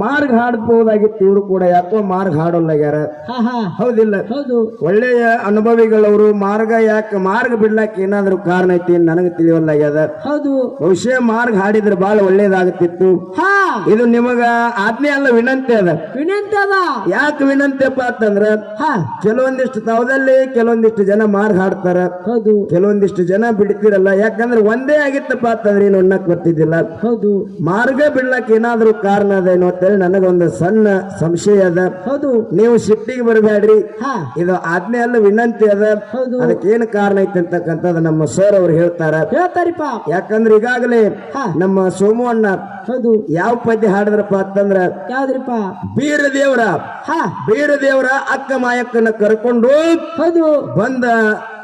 ಮಾರ್ಗ ಹಾಡಬಹುದಾಗಿತ್ತು ಇವರು ಕೂಡ ಯಾಕೋ ಮಾರ್ಗ ಹಾಡಲ್ಲ ಯಾರ ಹೌದಿಲ್ಲ. ಹೌದು. ಒಳ್ಳೆಯ ಅನುಭವಿಗಳವರು ಮಾರ್ಗ ಯಾಕೆ ಮಾರ್ಗ ಬಿಡ್ಲಾಕ ಏನಾದ್ರು ಕಾರಣ ಐತಿ ನನಗೆ ತಿಳಿಯೋಲ್ಲಾಗ್ಯದ. ಹೌದು. ಬಹುಶಃ ಮಾರ್ಗ ಹಾಡಿದ್ರೆ ಬಹಳ ಒಳ್ಳೇದಾಗುತ್ತಿತ್ತು ಹಾ ಇದು ನಿಮಗ ಆಜ್ಞೆ ಅಲ್ಲ ವಿನಂತಿ ಅದ. ವಿನಂತಿ ಅದ. ಯಾಕೆ ವಿನಂತಿಯಪ್ಪ ಅಂತಂದ್ರ ಹಾ. ಕೆಲವೊಂದಿಷ್ಟು ತಾವದಲ್ಲಿ ಕೆಲವೊಂದಿಷ್ಟು ಜನ ಮಾರ್ಗ ಹಾಡ್ತಾರ. ಹೌದು. ಕೆಲವೊಂದಿಷ್ಟು ಜನ ಬಿಡ್ತಿರಲ್ಲ ಯಾಕಂದ್ರೆ ಒಂದೇ ಆಗಿತ್ತಪ್ಪ ಅಂತಂದ್ರೆ ಏನು ಉಣ್ಣಕ್ ಬರ್ತಿದ್ದಿಲ್ಲ. ಹೌದು. ಮಾರ್ಗ ಬಿಡ್ಲಕ್ ಏನಾದ್ರೂ ಕಾರಣ ಅದೇನೋ ಅಂತೇಳಿ ನನಗೊಂದು ಸಣ್ಣ ಸಂಶಯ ಅದ. ಹೌದು. ನೀವು ಶಿಫ್ಟಿಗೆ ಬರಬೇಡ್ರಿ. ಹಾ. ಇದು ಆಜ್ಞೆ ಅಲ್ಲ ವಿನಂತಿ ಅದ. ಹೌದು. ಅದಕ್ಕೆ ಏನು ಕಾರಣ ಐತೆ ಅಂತಕ್ಕಂಥದ್ದು ನಮ್ಮ ಸರ್ ಅವ್ರು ಹೇಳ್ತಾರ. ಹೇಳ್ತಾರಿಪ್ಪ. ಯಾಕಂದ್ರೆ ಈಗಾಗಲೇ ನಮ್ಮ ಸೋಮು ಅಣ್ಣ ಹೌದು. ಯಾವ ಪದ್ಯ ಹಾಡಿದ್ರಪ್ಪ ಅಂತಂದ್ರ ಯಾವ್ದ್ರಿಪ್ಪ? ಬೀರ ದೇವರ ಹಾ. ಬೀರ ದೇವರ ಅಕ್ಕ ಮಾಯಕ್ಕನ್ನ ಕರ್ಕೊಂಡು ಹೌದು. ಬಂದ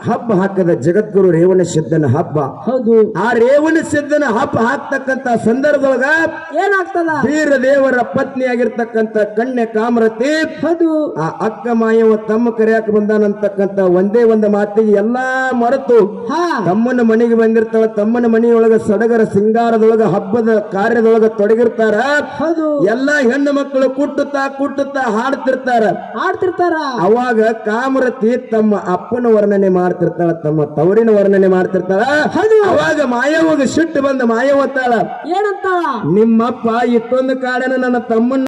ಹಬ್ಬ ಹಾಕದ ಜಗದ್ಗುರು ರೇವಣ ಸಿದ್ಧನ ಹಬ್ಬ. ಹೌದು. ಆ ರೇವಣ ಸಿದ್ಧನ ಹಬ್ಬ ಹಾಕ್ತಕ್ಕಂತ ಸಂದರ್ಭದೊಳಗ ಏನಾಗ್ತದ? ವೀರ ದೇವರ ಪತ್ನಿ ಆಗಿರ್ತಕ್ಕಂತ ಕಣ್ಣೆ ಕಾಮರತಿ ಹೌದು. ಆ ಅಕ್ಕ ಮಾಯವ ತಮ್ಮ ಕರೆಯಾಕ ಬಂದಾನಂತಕ್ಕಂತ ಒಂದೇ ಒಂದು ಮಾತಿಗೆ ಎಲ್ಲಾ ಮರೆತು ತಮ್ಮನ ಮನೆಗೆ ಬಂದಿರ್ತಾಳ ತಮ್ಮನ ಮನೆಯೊಳಗ ಸಡಗರ ಸಿಂಗಾರದೊಳಗ ಹಬ್ಬದ ಕಾರ್ಯದೊಳಗ ತೊಡಗಿರ್ತಾರ. ಹೌದು. ಎಲ್ಲಾ ಹೆಣ್ಣು ಮಕ್ಕಳು ಕುಟ್ಟುತ್ತಾ ಕುಟ್ಟುತ್ತಾ ಹಾಡ್ತಿರ್ತಾರ. ಹಾಡ್ತಿರ್ತಾರ. ಅವಾಗ ಕಾಮರತಿ ತಮ್ಮ ಅಪ್ಪನ ವರ್ಣನೆ ಮಾಡ್ತಿರ್ತಾಳ ತಮ್ಮ ತವರಿನ ವರ್ಣನೆ ಮಾಡ್ತಿರ್ತಾಳ. ಅವಾಗ ಮಾಯವಾಗ ಸಿಟ್ಟು ಬಂದ ಮಾಯವತ್ತಾಳ. ಏನಂತ? ನಿಮ್ಮಪ್ಪ ಇತ್ತೊಂದು ಕಾಡನ ನನ್ನ ತಮ್ಮನ್ನ